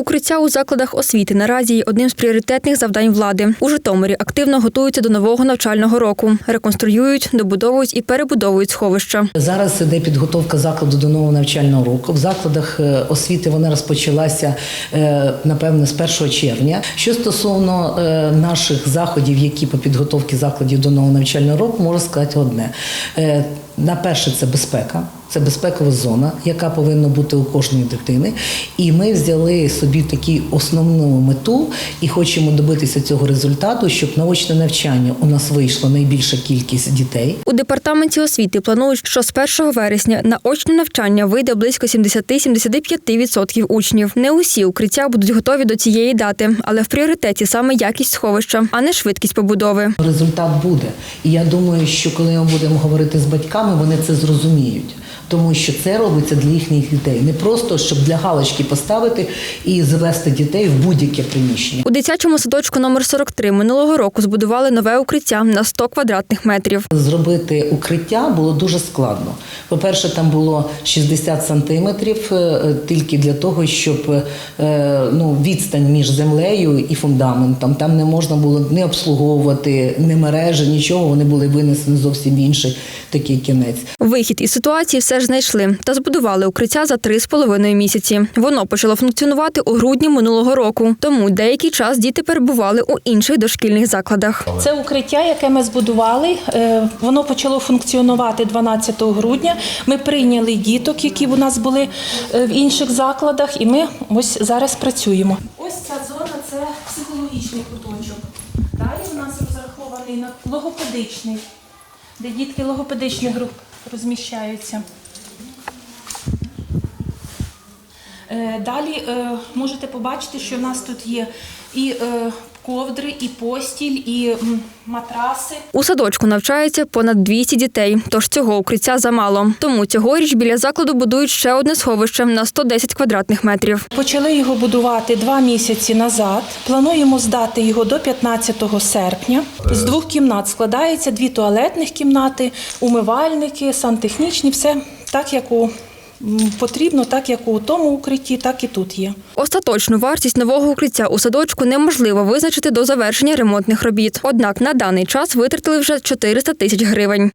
Укриття у закладах освіти наразі є одним з пріоритетних завдань влади. У Житомирі активно готуються до нового навчального року. Реконструюють, добудовують і перебудовують сховища. Зараз іде підготовка закладу до нового навчального року. В закладах е, освіти вона розпочалася е, напевне з 1 червня. Що стосовно е, наших заходів, які по підготовці закладів до нового навчального року, можу сказати одне: на перше, це безпека. Це безпекова зона, яка повинна бути у кожної дитини. І ми взяли собі таку основну мету і хочемо добитися цього результату, щоб наочне навчання у нас вийшло найбільша кількість дітей. У департаменті освіти планують, що з 1 вересня на очне навчання вийде близько 70-75% учнів. Не усі укриття будуть готові до цієї дати, але в пріоритеті саме якість сховища, а не швидкість побудови. Результат буде. І я думаю, що коли ми будемо говорити з батьками, вони це зрозуміють. Тому що це робиться для їхніх дітей, не просто щоб для галочки поставити і завести дітей в будь-яке приміщення. У дитячому садочку номер 43 минулого року збудували нове укриття на 100 квадратних метрів. Зробити укриття було дуже складно. По-перше, там було 60 сантиметрів е, тільки для того, щоб е, ну, відстань між землею і фундаментом. Там не можна було не обслуговувати, не мережі, нічого. Вони були винесені зовсім інший такий кінець. Вихід із ситуації все ж знайшли та збудували укриття за три з половиною місяці. Воно почало функціонувати у грудні минулого року. Тому деякий час діти перебували у інших дошкільних закладах. Це укриття, яке ми збудували. е, Воно почало функціонувати 12 грудня. Ми прийняли діток, які у нас були е, в інших закладах, і ми ось зараз працюємо. Ось ця зона це психологічний куточок. Далі у нас розрахований на логопедичний, де дітки логопедичних груп розміщаються. Далі е, можете побачити, що в нас тут є і е, ковдри, і постіль, і матраси. У садочку навчається понад 200 дітей, тож цього укриття замало. Тому цьогоріч біля закладу будують ще одне сховище на 110 квадратних метрів. Почали його будувати два місяці назад. Плануємо здати його до 15 серпня. З двох кімнат складається дві туалетних кімнати, умивальники, сантехнічні, все так, як у потрібно, так як у тому укритті, так і тут є. Остаточну вартість нового укриття у садочку неможливо визначити до завершення ремонтних робіт. Однак на даний час витратили вже 400 тисяч гривень.